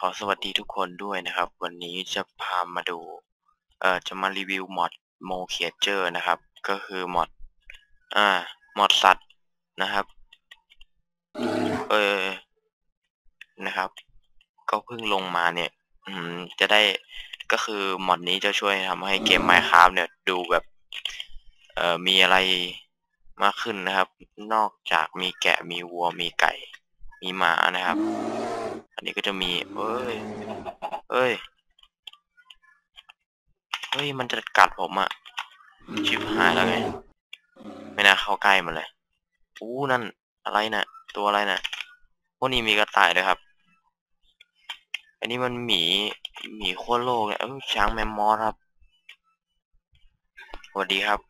ขอสวัสดีทุกคนด้วยนะครับ วันนี้จะพามาดู เอ่อ จะมารีวิวมอดโมเคียเจอร์นะครับ ก็คือมอดอ่ามอดสัตว์นะครับ เออนะครับ ก็เพิ่งลงมาเนี่ย อืม จะได้ก็คือมอดนี้จะช่วยทำให้เกม Minecraft เนี่ยดูแบบ เอ่อ มีอะไรมากขึ้นนะครับ นอกจากมีแกะมีวัวมีไก่ มีหมานะครับ อันนี้ก็จะมีเอ้ยเอ้ย เฮ้ย มันจะกัดผมอะชิบหายแล้วไง ไม่น่าเข้าใกล้มันเลยอู้นั่น อะไรนะ่ะ ตัวอะไรนะ่ะพวกนี้มีกระต่ายด้วยครับ อันนี้มันหมี หมีขั้วโลกเนี่ยช้างแมมมอสครับ สวัสดีครับ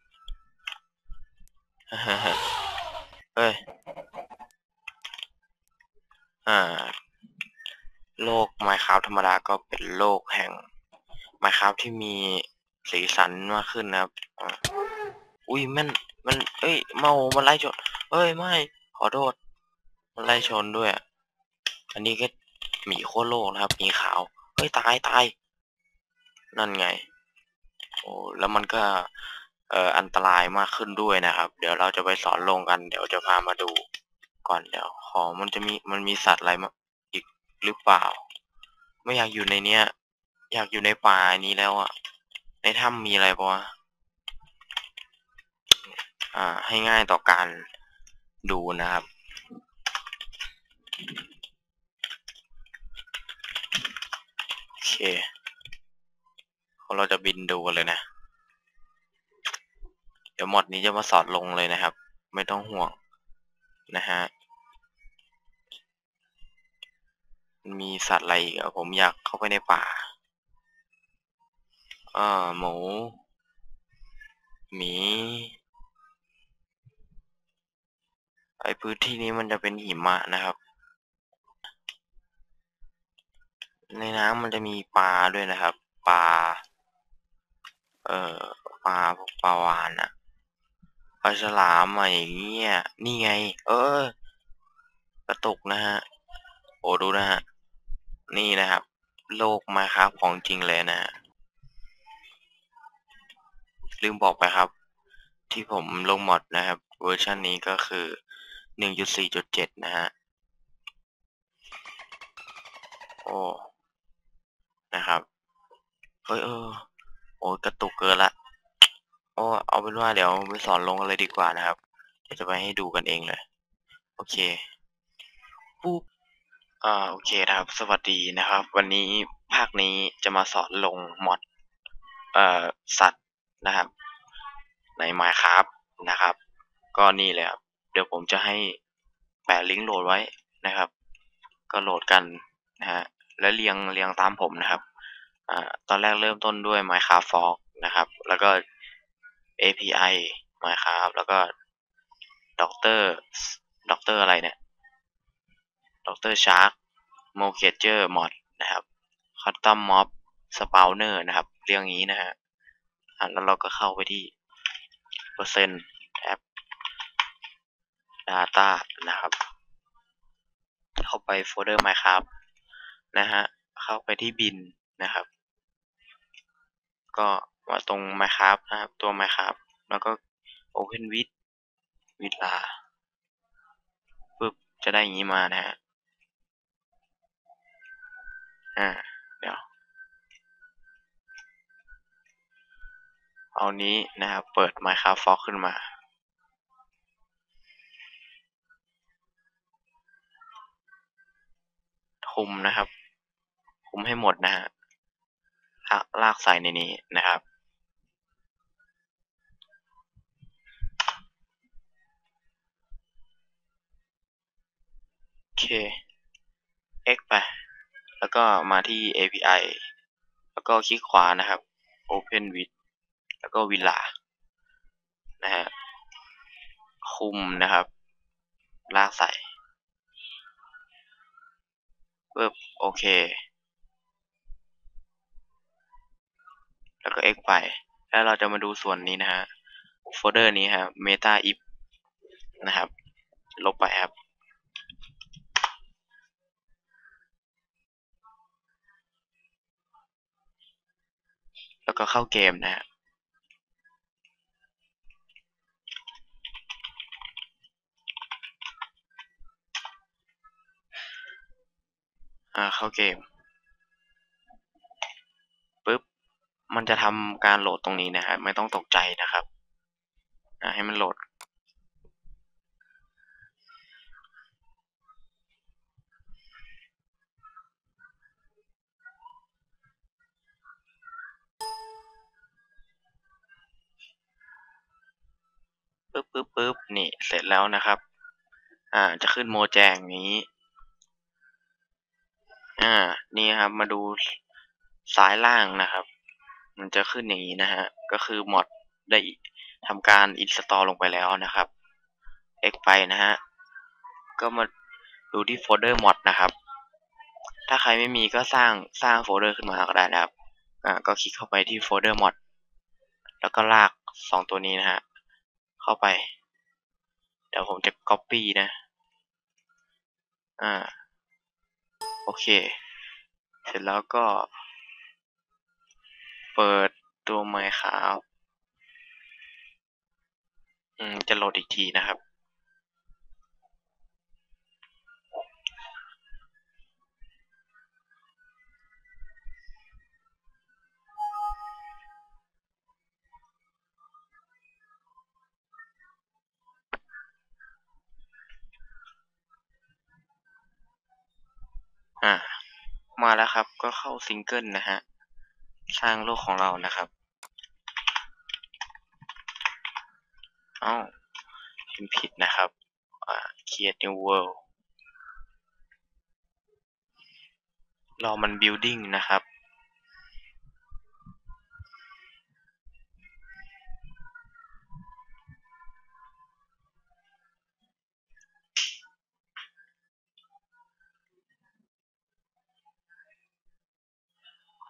เฮ้ย อ่า โลก Minecraft ธรรมดาก็เป็นโลกแห่ง Minecraft ที่มีสีสันมากขึ้นนะครับอ่าอุ้ยมันมัน เอ้ยเมา มันไล่ชน เอ้ยไม่ ขอโทษ มันไล่ชนด้วยอันนี้ก็หมีโคโลกนะครับมีขาว เฮ้ยตายตาย นั่นไง โอ้แล้วมันก็ เอ่ออันตรายมากขึ้นด้วยนะครับ เดี๋ยวเราจะไปสอนลงกัน เดี๋ยวจะพามาดู ก่อนเดี๋ยว ขอมันจะมีมันมีสัตว์อะไรมา หรือเปล่า ไม่อยากอยู่ในเนี้ย อยากอยู่ในป่านี้แล้วอะในถ้ำมีอะไรปะวะอ่า ให้ง่ายต่อการดูนะครับโอเคเราจะบินดูกันเลยนะ เดี๋ยวหมดนี้จะมาสอดลงเลยนะครับ ไม่ต้องห่วงนะฮะ มีสัตว์อะไรอีกอะผมอยากเข้าไปในป่าเอ่าหมูหมีไอพื้นที่นี้มันจะเป็นหิมะนะครับ ในน้ำมันจะมีปลาด้วยนะครับปลาเอ่อปลาพวกปลาวานอะปลาฉลามอะไรอย่างเงี้ยนี่ไง เออกระตุกนะฮะ โอ้ดูนะฮะ นี่นะครับ โลกมาครับของจริงเลยนะฮะลืมบอกไปครับ ที่ผมลงมอดนะครับ เวอร์ชันนี้ก็คือ 1.4.7 นะฮะโอ้นะครับเฮ้ยเออโอ้กระตุกเกินละโอ้เอาเป็นว่าเดี๋ยวไปสอนลงกันเลยดีกว่านะครับเดี๋ยวจะไปให้ดูกันเองเลย โอเคปุ๊บ อ่าโอเคครับ สวัสดีนะครับ วันนี้ภาคนี้จะมาสอนลงมอดเอ่อสัตว์นะครับ ใน Minecraft นะครับ ก็นี่เลยครับเดี๋ยวผมจะให้แปะลิงก์โหลดไว้นะครับ ก็โหลดกันนะฮะและเรียงเรียงตามผมนะครับอ่าตอนแรกเริ่มต้นด้วย Minecraft Fork นะครับ แล้วก็ API Minecraft แล้วก็ด็อกเตอร์ด็อกเตอร์อะไรเนี่ย ด็อกเตอร์ชาร์กโมเกเจอร์มอดนะครับคัตตัมม็อบสปาวเนอร์นะครับ เรื่องนี้นะฮะแล้วเราก็เข้าไปที่เปอร์เซ็นต์แอป Data นะครับ เข้าไปโฟลเดอร์ Minecraft นะฮะ เข้าไปที่บินนะครับ ก็มาตรง Minecraft นะครับ ตัว Minecraft แล้วก็ Open with วิลาปึ๊บจะได้อย่างนี้มานะฮะ อ่า เดี๋ยว เอานี้นะครับ เปิด Minecraft Fox ขึ้นมา คุมนะครับ คุมให้หมดนะฮะลากใส่ในนี้นะครับโอเค x ไป แล้วก็มาที่ API แล้วก็คลิกขวานะครับ Open with แล้วก็ Villa นะฮะคุมนะครับ ลากใส่ปึ๊บโอเค แล้วก็ x ไป แล้วเราจะมาดูส่วนนี้นะฮะโฟลเดอร์นี้ครับ meta if นะครับ ลบไปครับ ก็เข้าเกมนะฮะอ่าเข้าเกมปุ๊บมันจะทำการโหลดตรงนี้นะฮะไม่ต้องตกใจนะครับอ่าให้มันโหลด ปึ๊บปึ๊บนี่เสร็จแล้วนะครับ อ่า จะขึ้นโมแจงนี้ อ่า นี่ครับ มาดูซ้ายล่างนะครับ มันจะขึ้นอย่างนี้นะฮะ ก็คือมอดได้ทำการอินสตอลลงไปแล้วนะครับ X ไปนะฮะ ก็มาดูที่โฟลเดอร์มอดนะครับ ถ้าใครไม่มีก็สร้างสร้างโฟลเดอร์ขึ้นมาก็ได้นะครับ อ่า ก็คลิกเข้าไปที่โฟลเดอร์มอดแล้วก็ลากสองตัวนี้นะฮะ เข้าไป เดี๋ยวผมจะ copy นะ อ่า โอเค เสร็จแล้วก็ เปิดตัวไมค์ขาวอืมจะโหลดอีกทีนะครับ มาแล้วครับ ก็เข้าซิงเกิลนะฮะ สร้างโลกของเรานะครับเอ้าพิมพ์ผิดนะครับอ่า create new world รอมัน building นะครับ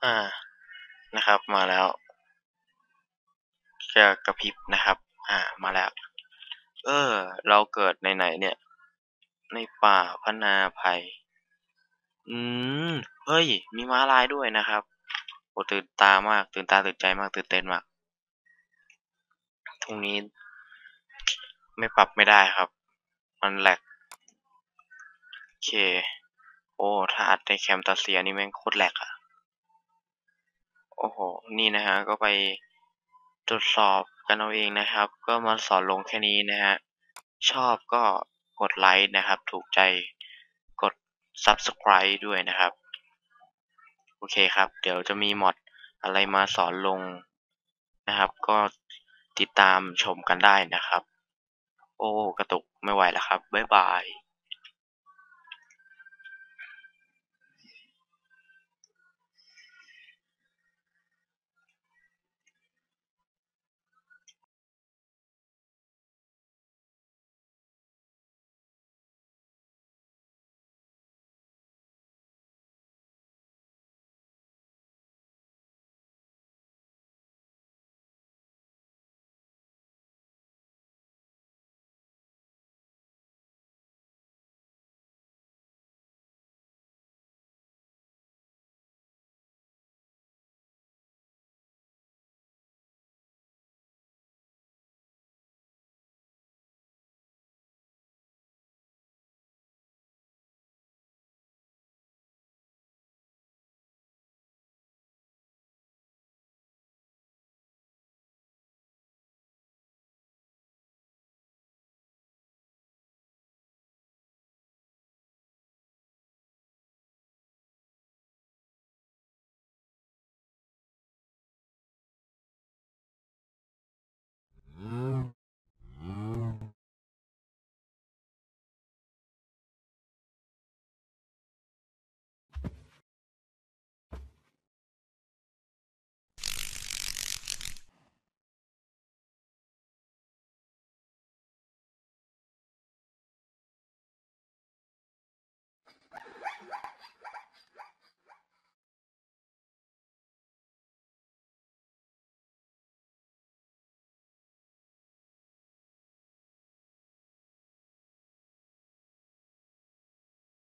อ่านะครับมาแล้วจะกระพริบนะครับ อ่ามาแล้ว เออ เราเกิดในไหนเนี่ย ในป่าพนาภัย อืมเฮ้ย มีม้าลายด้วยนะครับโอ้ตื่นตามาก ตื่นตาตื่นใจมาก ตื่นเต้นมากตรงนี้ ไม่ปรับไม่ได้ครับ มันแหลกโอเค โอ้ ถ้าอัดในแคมตาเซียนี่แม่งโคตรแหลกอะ อ้โห นี่นะฮะ ก็ไปตรวจสอบกันเอาเองนะครับ ก็มาสอนลงแค่นี้นะฮะ ชอบก็กดไลค์นะครับ ถูกใจกด Subscribe ด้วยนะครับ โอเคครับ เดี๋ยวจะมีมอดอะไรมาสอนลงนะครับ ก็ติดตามชมกันได้นะครับ โอ้ กระตุกไม่ไหวแล้วครับ บ๊ายบาย